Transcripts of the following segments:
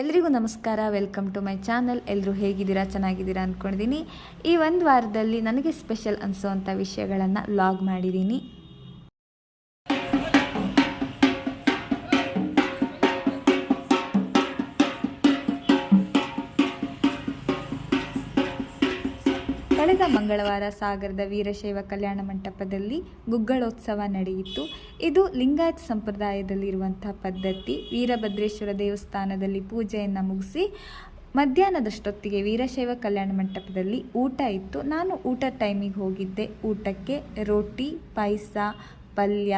ಎಲ್ರಿಗೂ ನಮಸ್ಕಾರ. Welcome to my channel ಎಲ್ಲರೂ ಹೇಗಿದ್ದೀರಾ? ಚೆನ್ನಾಗಿದ್ದೀರಾ ಅಂದ್ಕೊಂಡಿದ್ದೀನಿ ಈ ಒಂದು ವಾರದಲ್ಲಿ ನನಗೆ ಸ್ಪೆಷಲ್ ಅನಿಸೋವಂಥ ವಿಷಯಗಳನ್ನು ಲಾಗ್ ಮಾಡಿದ್ದೀನಿ. ಕಳೆದ ಮಂಗಳವಾರ ಸಾಗರದ ವೀರಶೈವ ಕಲ್ಯಾಣ ಮಂಟಪದಲ್ಲಿ ಗುಗ್ಗಳೋತ್ಸವ ನಡೆಯಿತು. ಇದು ಲಿಂಗಾಯತ್ ಸಂಪ್ರದಾಯದಲ್ಲಿರುವಂಥ ಪದ್ಧತಿ. ವೀರಭದ್ರೇಶ್ವರ ದೇವಸ್ಥಾನದಲ್ಲಿ ಪೂಜೆಯನ್ನು ಮುಗಿಸಿ ಮಧ್ಯಾಹ್ನದಷ್ಟೊತ್ತಿಗೆ ವೀರಶೈವ ಕಲ್ಯಾಣ ಮಂಟಪದಲ್ಲಿ ಊಟ ಇತ್ತು. ನಾನು ಊಟ ಟೈಮಿಗೆ ಹೋಗಿದ್ದೆ. ಊಟಕ್ಕೆ ರೋಟಿ, ಪಾಯಸ, ಪಲ್ಯ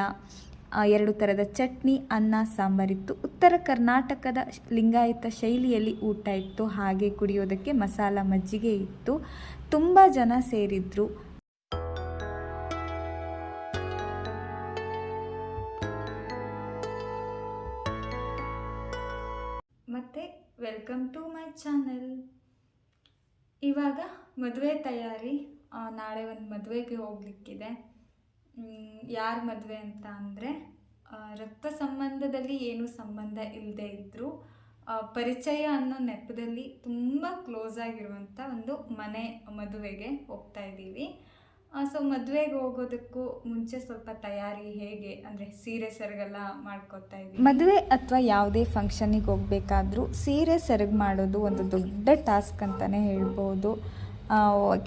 ಎರಡು ಥರದ ಚಟ್ನಿ, ಅನ್ನ ಸಾಂಬಾರಿತ್ತು ಉತ್ತರ ಕರ್ನಾಟಕದ ಲಿಂಗಾಯತ ಶೈಲಿಯಲ್ಲಿ ಊಟ ಇತ್ತು. ಹಾಗೆ ಕುಡಿಯೋದಕ್ಕೆ ಮಸಾಲ ಮಜ್ಜಿಗೆ ಇತ್ತು. ತುಂಬ ಜನ ಸೇರಿದ್ರು. ಮತ್ತು ವೆಲ್ಕಮ್ ಟು ಮೈ ಚಾನೆಲ್ ಇವಾಗ ಮದುವೆ ತಯಾರಿ ನಾಳೆ ಒಂದು ಮದುವೆಗೆ ಹೋಗ್ಲಿಕ್ಕಿದೆ. ಯಾರ ಮದುವೆ ಅಂತ ಅಂದರೆ ರಕ್ತ ಸಂಬಂಧದಲ್ಲಿ ಏನೂ ಸಂಬಂಧ ಇಲ್ಲದೆ ಇದ್ದರೂ ಪರಿಚಯ ಅನ್ನೋ ನೆಪದಲ್ಲಿ ತುಂಬ ಕ್ಲೋಸ್ ಆಗಿರುವಂಥ ಒಂದು ಮನೆ ಮದುವೆಗೆ ಹೋಗ್ತಾ ಇದ್ದೀವಿ. ಸೊ ಮದುವೆಗೆ ಹೋಗೋದಕ್ಕೂ ಮುಂಚೆ ಸ್ವಲ್ಪ ತಯಾರಿ ಹೇಗೆ? ಅಂದರೆ ಸೀರೆ ಸರಗೆಲ್ಲ ಮಾಡ್ಕೋತಾ ಇದ್ದೀವಿ. ಮದುವೆ ಅಥವಾ ಯಾವುದೇ ಫಂಕ್ಷನಿಗೆ ಹೋಗಬೇಕಾದ್ರೂ ಸೀರೆ ಸೆರಗು ಮಾಡೋದು ಒಂದು ದೊಡ್ಡ ಟಾಸ್ಕ್ ಅಂತಲೇ ಹೇಳ್ಬೋದು.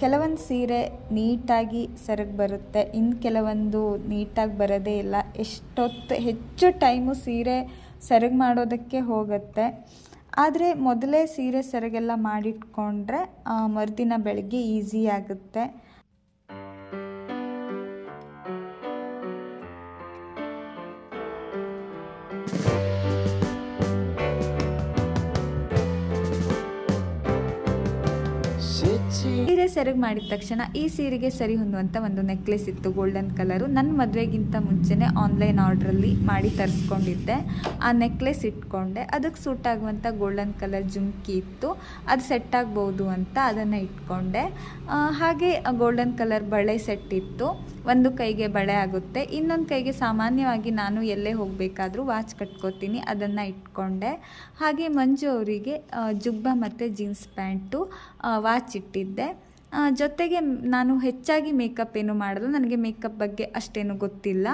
ಕೆಲವೊಂದು ಸೀರೆ ನೀಟಾಗಿ ಸೆರಗು ಬರುತ್ತೆ. ಇನ್ನು ಕೆಲವೊಂದು ನೀಟಾಗಿ ಬರೋದೇ ಇಲ್ಲ. ಎಷ್ಟೊತ್ತು ಹೆಚ್ಚು ಟೈಮು ಸೀರೆ ಸೆರಗು ಮಾಡೋದಕ್ಕೆ ಹೋಗುತ್ತೆ. ಆದರೆ ಮೊದಲೇ ಸೀರೆ ಸೆರಗೆಲ್ಲ ಮಾಡಿಟ್ಕೊಂಡ್ರೆ ಮರುದಿನ ಬೆಳಗ್ಗೆ ಈಸಿ ಆಗುತ್ತೆ. ಸೆರಗು ಮಾಡಿದ ತಕ್ಷಣ ಈ ಸೀರೆಗೆ ಸರಿ ಹೊಂದುವಂಥ ಒಂದು ನೆಕ್ಲೆಸ್ ಇತ್ತು ಗೋಲ್ಡನ್ ಕಲರು ನನ್ನ ಮದುವೆಗಿಂತ ಮುಂಚೆನೇ ಆನ್ಲೈನ್ ಆರ್ಡ್ರಲ್ಲಿ ಮಾಡಿ ತರಿಸ್ಕೊಂಡಿದ್ದೆ. ಆ ನೆಕ್ಲೆಸ್ ಇಟ್ಕೊಂಡೆ. ಅದಕ್ಕೆ ಸೂಟ್ ಆಗುವಂಥ ಗೋಲ್ಡನ್ ಕಲರ್ ಜುಮ್ಕಿ ಇತ್ತು. ಅದು ಸೆಟ್ ಆಗ್ಬೋದು ಅಂತ ಅದನ್ನು ಇಟ್ಕೊಂಡೆ. ಹಾಗೆ ಗೋಲ್ಡನ್ ಕಲರ್ ಬಳೆ ಸೆಟ್ ಇತ್ತು. ಒಂದು ಕೈಗೆ ಬಳೆ ಆಗುತ್ತೆ. ಇನ್ನೊಂದು ಕೈಗೆ ಸಾಮಾನ್ಯವಾಗಿ ನಾನು ಎಲ್ಲೇ ಹೋಗಬೇಕಾದ್ರೂ ವಾಚ್ ಕಟ್ಕೋತೀನಿ, ಅದನ್ನು ಇಟ್ಕೊಂಡೆ. ಹಾಗೆ ಮಂಜು ಅವರಿಗೆ ಜುಬ್ಬ ಮತ್ತು ಜೀನ್ಸ್ ಪ್ಯಾಂಟು ವಾಚ್ ಇಟ್ಟಿದ್ದೆ. ಜೊತೆಗೆ ನಾನು ಹೆಚ್ಚಾಗಿ ಮೇಕಪ್ ಏನು ಮಾಡಲ್ಲ. ನನಗೆ ಮೇಕಪ್ ಬಗ್ಗೆ ಅಷ್ಟೇನು ಗೊತ್ತಿಲ್ಲ.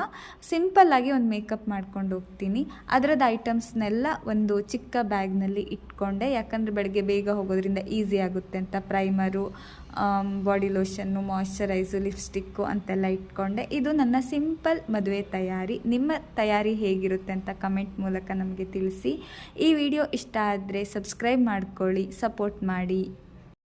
ಸಿಂಪಲ್ಲಾಗಿ ಒಂದು ಮೇಕಪ್ ಮಾಡ್ಕೊಂಡು ಹೋಗ್ತೀನಿ. ಅದರದ್ದು ಐಟಮ್ಸ್ನೆಲ್ಲ ಒಂದು ಚಿಕ್ಕ ಬ್ಯಾಗ್ನಲ್ಲಿ ಇಟ್ಕೊಂಡೆ. ಯಾಕಂದರೆ ಬೆಳಗ್ಗೆ ಬೇಗ ಹೋಗೋದ್ರಿಂದ ಈಸಿ ಆಗುತ್ತೆ ಅಂತ. Primer body lotion moisturise lipstick ಅಂತೆಲ್ಲ ಇಟ್ಕೊಂಡೆ. ಇದು ನನ್ನ ಸಿಂಪಲ್ ಮದುವೆ ತಯಾರಿ. ನಿಮ್ಮ ತಯಾರಿ ಹೇಗಿರುತ್ತೆ ಅಂತ ಕಮೆಂಟ್ ಮೂಲಕ ನಮಗೆ ತಿಳಿಸಿ. ಈ ವಿಡಿಯೋ ಇಷ್ಟ ಆದರೆ ಸಬ್ಸ್ಕ್ರೈಬ್ ಮಾಡ್ಕೊಳ್ಳಿ, ಸಪೋರ್ಟ್ ಮಾಡಿ.